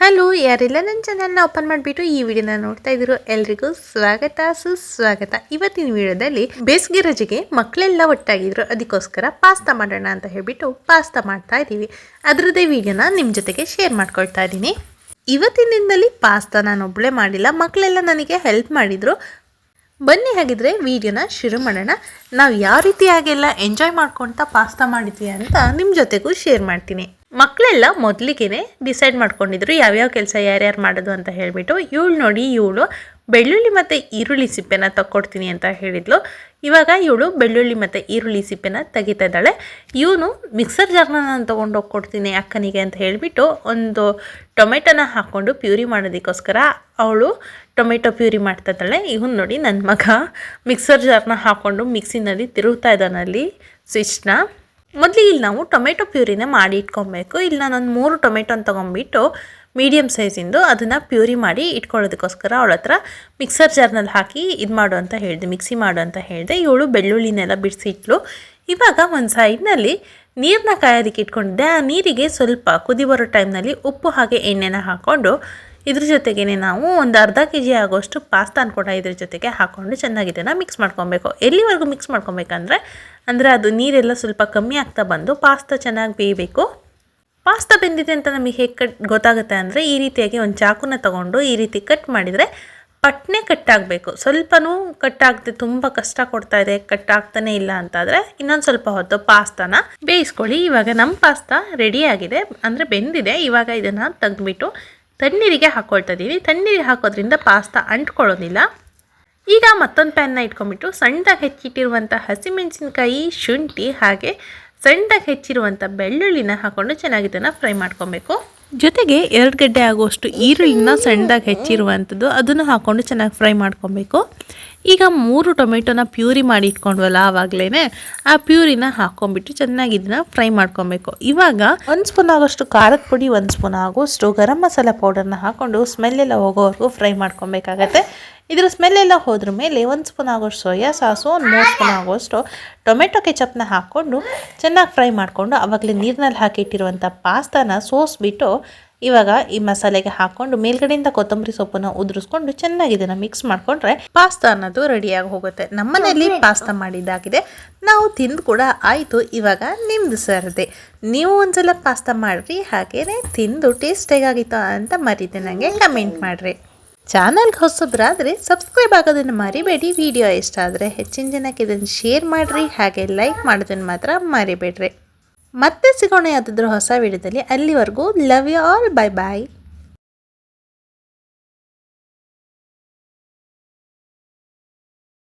Hello ಯಾರೆಲ್ಲ ನನ್ನ ಚಾನಲ್ನ ಓಪನ್ ಮಾಡಿಬಿಟ್ಟು ಈ ವಿಡಿಯೋನ ನೋಡ್ತಾ ಇದ್ರು ಎಲ್ರಿಗೂ ಸ್ವಾಗತ, ಸುಸ್ವಾಗತ. ಇವತ್ತಿನ ವಿಡಿಯೋದಲ್ಲಿ ಬೇಸಿಗೆ ರಜೆಗೆ ಮಕ್ಕಳೆಲ್ಲ ಒಟ್ಟಾಗಿದ್ರು. ಅದಕ್ಕೋಸ್ಕರ ಪಾಸ್ತಾ ಮಾಡೋಣ ಅಂತ ಹೇಳಿಬಿಟ್ಟು ಪಾಸ್ತಾ ಮಾಡ್ತಾ ಇದ್ದೀವಿ. ಅದರದ್ದೇ ವಿಡಿಯೋನ ನಿಮ್ಮ ಜೊತೆಗೆ ಶೇರ್ ಮಾಡ್ಕೊಳ್ತಾ ಇದ್ದೀನಿ. ಇವತ್ತಿನ ದಿನದಲ್ಲಿ ಪಾಸ್ತಾ ನಾನು ಒಬ್ಬಳೇ ಮಾಡಿಲ್ಲ. ಮಕ್ಕಳೆಲ್ಲ ನನಗೆ ಹೆಲ್ಪ್ ಮಾಡಿದರು. ಬನ್ನಿ ಹಾಗಿದ್ರೆ ವಿಡಿಯೋನ ಶುರು ಮಾಡೋಣ. ನಾವು ಯಾವ ರೀತಿಯಾಗೆಲ್ಲ ಎಂಜಾಯ್ ಮಾಡ್ಕೊಳ್ತಾ ಪಾಸ್ತಾ ಮಾಡಿದ್ವಿ ಅಂತ ನಿಮ್ಮ ಜೊತೆಗೂ ಶೇರ್ ಮಾಡ್ತೀನಿ. ಮಕ್ಕಳೆಲ್ಲ ಮೊದಲಿಗೆ ಡಿಸೈಡ್ ಮಾಡ್ಕೊಂಡಿದ್ರು ಯಾವ್ಯಾವ ಕೆಲಸ ಯಾರ್ಯಾರು ಮಾಡೋದು ಅಂತ ಹೇಳಿಬಿಟ್ಟು ಇವಳು ನೋಡಿ ಇವಳು ಬೆಳ್ಳುಳ್ಳಿ ಮತ್ತು ಈರುಳ್ಳಿ ಸಿಪ್ಪೆನ ತಕ್ಕೊಡ್ತೀನಿ ಅಂತ ಹೇಳಿದ್ಲು. ಇವಾಗ ಇವಳು ಬೆಳ್ಳುಳ್ಳಿ ಮತ್ತು ಈರುಳ್ಳಿ ಸಿಪ್ಪೆನ ತೆಗಿತಾ ಇದ್ದಾಳೆ. ಇವನು ಮಿಕ್ಸರ್ ಜಾರ್ನ ನಾನು ತೊಗೊಂಡೋಗಿ ಕೊಡ್ತೀನಿ ಅಕ್ಕನಿಗೆ ಅಂತ ಹೇಳಿಬಿಟ್ಟು ಒಂದು ಟೊಮೆಟೊನ ಹಾಕ್ಕೊಂಡು ಪ್ಯೂರಿ ಮಾಡೋದಕ್ಕೋಸ್ಕರ ಅವಳು ಟೊಮೆಟೊ ಪ್ಯೂರಿ ಮಾಡ್ತಾ ಇದ್ದಾಳೆ. ಇವನು ನೋಡಿ ನನ್ನ ಮಗ ಮಿಕ್ಸರ್ ಜಾರ್ನ ಹಾಕ್ಕೊಂಡು ಮಿಕ್ಸಿನಲ್ಲಿ ತಿರುಗ್ತಾ ಇದ್ದಾನಲ್ಲಿ. ಸ್ವಿಚ್ನ ಮೊದಲಿಗೆ ಇಲ್ಲಿ ನಾವು ಟೊಮೆಟೊ ಪ್ಯೂರಿನ ಮಾಡಿ ಇಟ್ಕೊಬೇಕು. ಇಲ್ಲಿ ಒಂದು ಮೂರು ಟೊಮೆಟೊನ ತೊಗೊಂಬಿಟ್ಟು ಮೀಡಿಯಮ್ ಸೈಜಿಂದು ಅದನ್ನು ಪ್ಯೂರಿ ಮಾಡಿ ಇಟ್ಕೊಳ್ಳೋದಕ್ಕೋಸ್ಕರ ಅವಳ ಹತ್ರ ಮಿಕ್ಸರ್ ಜಾರ್ನಲ್ಲಿ ಹಾಕಿ ಇದು ಮಾಡು ಅಂತ ಹೇಳಿದೆ ಮಿಕ್ಸಿ ಮಾಡು ಅಂತ ಹೇಳಿದೆ. ಇವಳು ಬೆಳ್ಳುಳ್ಳಿನೆಲ್ಲ ಬಿಡಿಸಿಟ್ಲು. ಇವಾಗ ಒಂದು ಸೈಡ್ನಲ್ಲಿ ನೀರನ್ನ ಕಾಯೋದಕ್ಕೆ ಇಟ್ಕೊಂಡಿದ್ದೆ. ಆ ನೀರಿಗೆ ಸ್ವಲ್ಪ ಕುದಿ ಬರೋ ಟೈಮ್ನಲ್ಲಿ ಉಪ್ಪು ಹಾಗೆ ಎಣ್ಣೆನ ಹಾಕ್ಕೊಂಡು ಇದ್ರ ಜೊತೆಗೇ ನಾವು ಒಂದು ಅರ್ಧ ಕೆ ಜಿ ಆಗೋಷ್ಟು ಪಾಸ್ತಾನ ಕೂಡ ಇದ್ರ ಜೊತೆಗೆ ಹಾಕ್ಕೊಂಡು ಚೆನ್ನಾಗಿ ಇದನ್ನು ಮಿಕ್ಸ್ ಮಾಡ್ಕೊಬೇಕು. ಎಲ್ಲಿವರೆಗೂ ಮಿಕ್ಸ್ ಮಾಡ್ಕೊಬೇಕಂದ್ರೆ, ಅಂದರೆ ಅದು ನೀರೆಲ್ಲ ಸ್ವಲ್ಪ ಕಮ್ಮಿ ಆಗ್ತಾ ಬಂದು ಪಾಸ್ತಾ ಚೆನ್ನಾಗಿ ಬೇಯಬೇಕು. ಪಾಸ್ತಾ ಬೆಂದಿದೆ ಅಂತ ನಮಗೆ ಹೇಗೆ ಕಟ್ ಗೊತ್ತಾಗುತ್ತೆ ಅಂದರೆ, ಈ ರೀತಿಯಾಗಿ ಒಂದು ಚಾಕುನ ತಗೊಂಡು ಈ ರೀತಿ ಕಟ್ ಮಾಡಿದರೆ ಪಟ್ನೆ ಕಟ್ಟಾಗಬೇಕು ಸ್ವಲ್ಪನೂ ಕಟ್ಟಾಗದೆ ತುಂಬ ಕಷ್ಟ ಕೊಡ್ತಾ ಇದೆ ಕಟ್ಟಾಗ್ತಾನೆ ಇಲ್ಲ ಅಂತಾದರೆ ಇನ್ನೊಂದು ಸ್ವಲ್ಪ ಹೊತ್ತು ಪಾಸ್ತಾನ ಬೇಯಿಸ್ಕೊಳ್ಳಿ. ಇವಾಗ ನಮ್ಮ ಪಾಸ್ತಾ ರೆಡಿಯಾಗಿದೆ ಅಂದರೆ ಬೆಂದಿದೆ. ಇವಾಗ ಇದನ್ನು ತೆಗೆದ್ಬಿಟ್ಟು ತಣ್ಣೀರಿಗೆ ಹಾಕ್ಕೊಳ್ತಾ ಇದ್ದೀವಿ ತಣ್ಣೀರಿಗೆ ಹಾಕೋದ್ರಿಂದ ಪಾಸ್ತಾ ಅಂಟ್ಕೊಳ್ಳೋದಿಲ್ಲ. ಈಗ ಮತ್ತೊಂದು ಪ್ಯಾನ್ನ ಇಟ್ಕೊಂಡ್ಬಿಟ್ಟು ಸಣ್ಣದಾಗಿ ಹೆಚ್ಚಿಟ್ಟಿರುವಂಥ ಹಸಿಮೆಣಸಿನ್ಕಾಯಿ, ಶುಂಠಿ ಹಾಗೆ ಸಣ್ಣದಾಗಿ ಹೆಚ್ಚಿರುವಂಥ ಬೆಳ್ಳುಳ್ಳಿನ ಹಾಕ್ಕೊಂಡು ಚೆನ್ನಾಗಿ ಇದನ್ನು ಫ್ರೈ ಮಾಡ್ಕೊಬೇಕು. ಜೊತೆಗೆ ಎರಡು ಗಡ್ಡೆ ಆಗುವಷ್ಟು ಈರುಳ್ಳಿನ ಸಣ್ಣದಾಗಿ ಹೆಚ್ಚಿರುವಂಥದ್ದು ಅದನ್ನು ಹಾಕ್ಕೊಂಡು ಚೆನ್ನಾಗಿ ಫ್ರೈ ಮಾಡ್ಕೊಬೇಕು. ಈಗ ಮೂರು ಟೊಮೆಟೊನ ಪ್ಯೂರಿ ಮಾಡಿ ಇಟ್ಕೊಂಡ್ವಲ್ಲ ಆವಾಗಲೇ ಆ ಪ್ಯೂರಿನ ಹಾಕ್ಕೊಂಡ್ಬಿಟ್ಟು ಚೆನ್ನಾಗಿ ಇದನ್ನ ಫ್ರೈ ಮಾಡ್ಕೊಬೇಕು. ಇವಾಗ ಒಂದು ಸ್ಪೂನ್ ಆಗೋಷ್ಟು ಖಾರದ ಪುಡಿ, ಒಂದು ಸ್ಪೂನ್ ಆಗೋಷ್ಟು ಗರಂ ಮಸಾಲ ಪೌಡರ್ನ ಹಾಕ್ಕೊಂಡು ಸ್ಮೆಲ್ಲೆಲ್ಲ ಹೋಗೋವರೆಗೂ ಫ್ರೈ ಮಾಡ್ಕೊಬೇಕಾಗತ್ತೆ. ಇದರ ಸ್ಮೆಲ್ ಎಲ್ಲ ಹೋದ್ರ ಮೇಲೆ ಒಂದು ಸ್ಪೂನ್ ಆಗೋಷ್ಟು ಸೋಯಾ ಸಾಸು, ಒಂದು ಮೂರು ಸ್ಪೂನ್ ಆಗೋಷ್ಟು ಟೊಮೆಟೊ ಕೆಚಪ್ನ ಹಾಕ್ಕೊಂಡು ಚೆನ್ನಾಗಿ ಫ್ರೈ ಮಾಡಿಕೊಂಡು ಆವಾಗಲೇ ನೀರಿನಲ್ಲಿ ಹಾಕಿಟ್ಟಿರುವಂಥ ಪಾಸ್ತಾನ ಸೋಸ್ಬಿಟ್ಟು ಇವಾಗ ಈ ಮಸಾಲೆಗೆ ಹಾಕೊಂಡು ಮೇಲ್ಗಡೆಯಿಂದ ಕೊತ್ತಂಬರಿ ಸೊಪ್ಪನ್ನ ಉದುರಿಸ್ಕೊಂಡು ಚೆನ್ನಾಗಿ ಇದನ್ನ ಮಿಕ್ಸ್ ಮಾಡಿಕೊಂಡ್ರೆ ಪಾಸ್ತಾ ಅನ್ನೋದು ರೆಡಿಯಾಗಿ ಹೋಗುತ್ತೆ. ನಮ್ಮನೆಯಲ್ಲಿ ಪಾಸ್ತಾ ಮಾಡಿದ್ದಾಗಿದೆ. ನಾವು ತಿಂದು ಕೂಡ ಆಯಿತು. ಇವಾಗ ನಿಮ್ದು ಸರ್ದೆ. ನೀವು ಒಂದ್ಸಲ ಪಾಸ್ತಾ ಮಾಡಿರಿ ಹಾಗೇನೆ ತಿಂದು ಟೇಸ್ಟ್ ಹೇಗಾಗಿತ್ತು ಅಂತ ಮರೀದೆ ನನಗೆ ಕಮೆಂಟ್ ಮಾಡಿರಿ. ಚಾನಲ್ಗೆ ಹೊಸಬ್ರಾದರೆ ಸಬ್ಸ್ಕ್ರೈಬ್ ಆಗೋದನ್ನು ಮರಿಬೇಡಿ. ವಿಡಿಯೋ ಇಷ್ಟ ಆದರೆ ಹೆಚ್ಚಿನ ಜನಕ್ಕೆ ಇದನ್ನು ಶೇರ್ ಮಾಡಿರಿ. ಹಾಗೆ ಲೈಕ್ ಮಾಡೋದನ್ನು ಮಾತ್ರ ಮರಿಬೇಡ್ರಿ. ಮತ್ತೆ ಸಿಗೋಣ ಯಾವುದಾದ್ರೂ ಹೊಸ ವಿಡಿಯೋದಲ್ಲಿ ಅಲ್ಲಿವರೆಗೂ love you all bye bye